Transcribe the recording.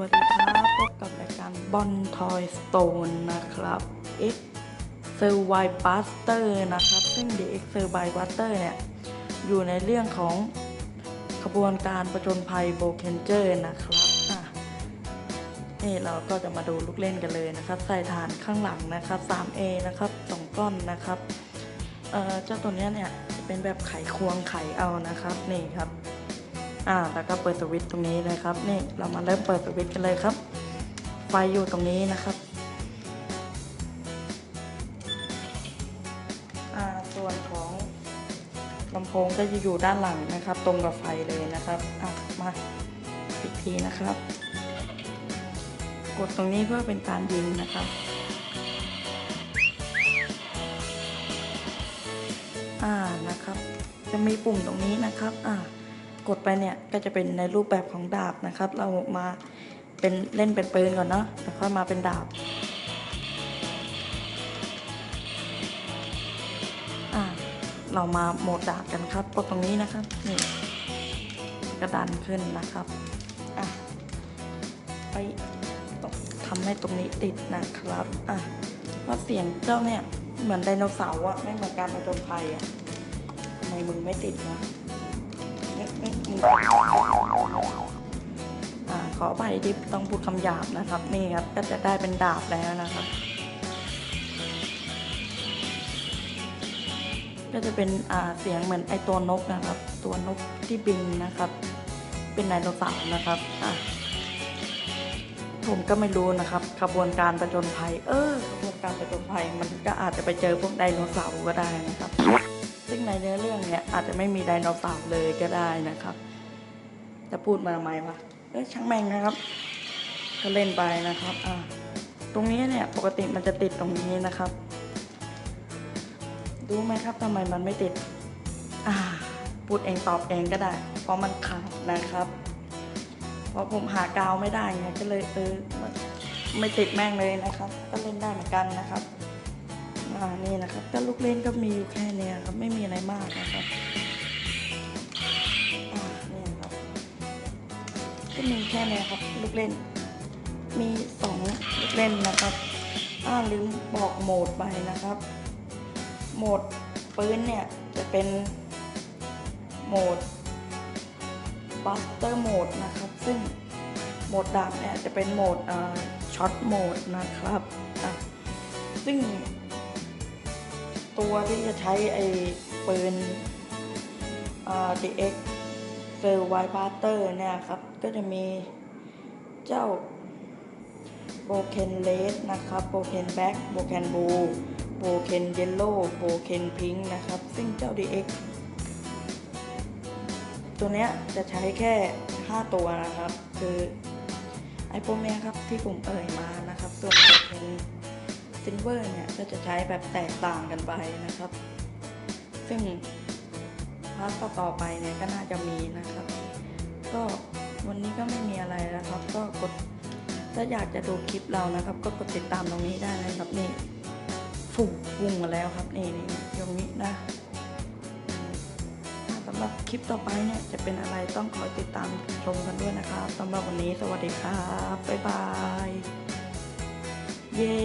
วัสดีครับพบกับรายการบอลทอยสโตนนะครับ X s u r v i v b u s t e r นะครับ ซึ่ง The X s u r v i v b u s t e r เนี่ย อยู่ในเรื่องของขบวนการประจนภัยโบเคนเจอร์นะครับนี่เราก็จะมาดูลูกเล่นกันเลยนะครับ ใส่ฐานข้างหลังนะครับ 3A นะครับ 2 ก้อนนะครับเอ่อเจ้าตัวเนี้ยเนี่ยจะเป็นแบบไขควงไขเอานะครับ นี่ครับ อ่าแล้วก็เปิดสวิตช์ตรงนี้เลยครับนี่เรามาเริ่มเปิดสวิตช์กันเลยครับ ไฟอยู่ตรงนี้นะครับอ่าส่วนของลำโพงก็จะอยู่ด้านหลังนะครับ ตรงกับไฟเลยนะครับอะมาอีกทีนะครับ กดตรงนี้เพื่อเป็นการยิงนะครับอ่านะครับ จะมีปุ่มตรงนี้นะครับอ่า กดไปเนี่ยก็จะเป็นในรูปแบบของดาบนะครับ เรามาเป็นเล่นเป็นปืนก่อนเนาะแล้วค่อยมาเป็นดาบอ่าเรามาโหมดดาบกันครับกดตรงนี้นะครับนี่กระดันขึ้นนะครับอะไปทำให้ตรงนี้ติดนะครับอะว่าเสียงเจ้าเนี่ยเหมือนไดโนเสาร์อะไม่เหมือนการประจนภัยอะทำไมมึงไม่ติดนะ ขอไปที่ต้องพูดคำหยาบนะครับ นี่ครับก็จะได้เป็นดาบแล้วนะครับ ก็จะเป็นเสียงเหมือนไอตัวนกนะครับ ตัวนกที่บินนะครับ เป็นไดโนเสาร์นะครับผมก็ไม่รู้นะครับขบวนการประจนภัย เออขบวนการประจนภัย มันก็อาจจะไปเจอพวกไดโนเสาร์ก็ได้นะครับ ซึ่งในเนื้อเรื่องเนี้ยอาจจะไม่มีไดโนเสาร์เลยก็ได้นะครับจะพูดมาทำไมวะเอ้ยช่างแม่งนะครับก็เล่นไปนะครับอ่าตรงนี้เนี่ยปกติมันจะติดตรงนี้นะครับรู้ไหมครับทำไมมันไม่ติดอ่าพูดเองตอบเองก็ได้ เพราะมันขาดนะครับ เพราะผมหากาวไม่ได้ไงก็เลยเออไม่ติดแม่งเลยนะครับ ก็เล่นได้เหมือนกันนะครับ อ่านี่นะครับก็ลูกเล่นก็มีอยู่แค่นี้ครับไม่มีอะไรมากนะครับอ่านี่ครับก็มีแค่นี้ครับลูกเล่น มีสองลูกเล่นนะครับอ่าลืมบอกโหมดไปนะครับ โหมดปืนเนี่ยจะเป็นโหมดบัสเตอร์โหมดนะครับ ซึ่งโหมดดาบเนี่ยจะเป็นโหมดช็อตโหมดนะครับ ซึ่ง ตัวที่จะใช้ไอ้ปืนอ่า DX s e r v i v a t e r เนี่ยครับ ก็จะมีเจ้าโบเคนเลสนะครับโบเคนแบ็กโบเคนบูโบเคนเยลโล่โบเคนพิงค์นะครับ ซึ่งเจ้า DX ตัวเนี้ยจะใช้แค่ 5 ตัวนะครับ คือไอ้พวกเนี้ยครับที่ผมเอ่ยมานะครับ ส่วนโบเคน ซิลเวอร์เนี่ยก็จะใช้แบบแตกต่างกันไปนะครับ ซึ่งพาร์ทต่อไปเนี่ยก็น่าจะมีนะครับ ก็วันนี้ก็ไม่มีอะไรนะครับ ก็กดถ้าอยากจะดูคลิปเรานะครับ ก็กดติดตามตรงนี้ได้นะครับนี่ฝุ่งพุ่งมาแล้วครับนี่นี่ตรงนี้นะสำหรับคลิปต่อไปเนี่ยจะเป็นอะไรต้องคอยติดตามชมกันด้วยนะครับสำหรับวันนี้สวัสดีครับบ๊ายบายเย้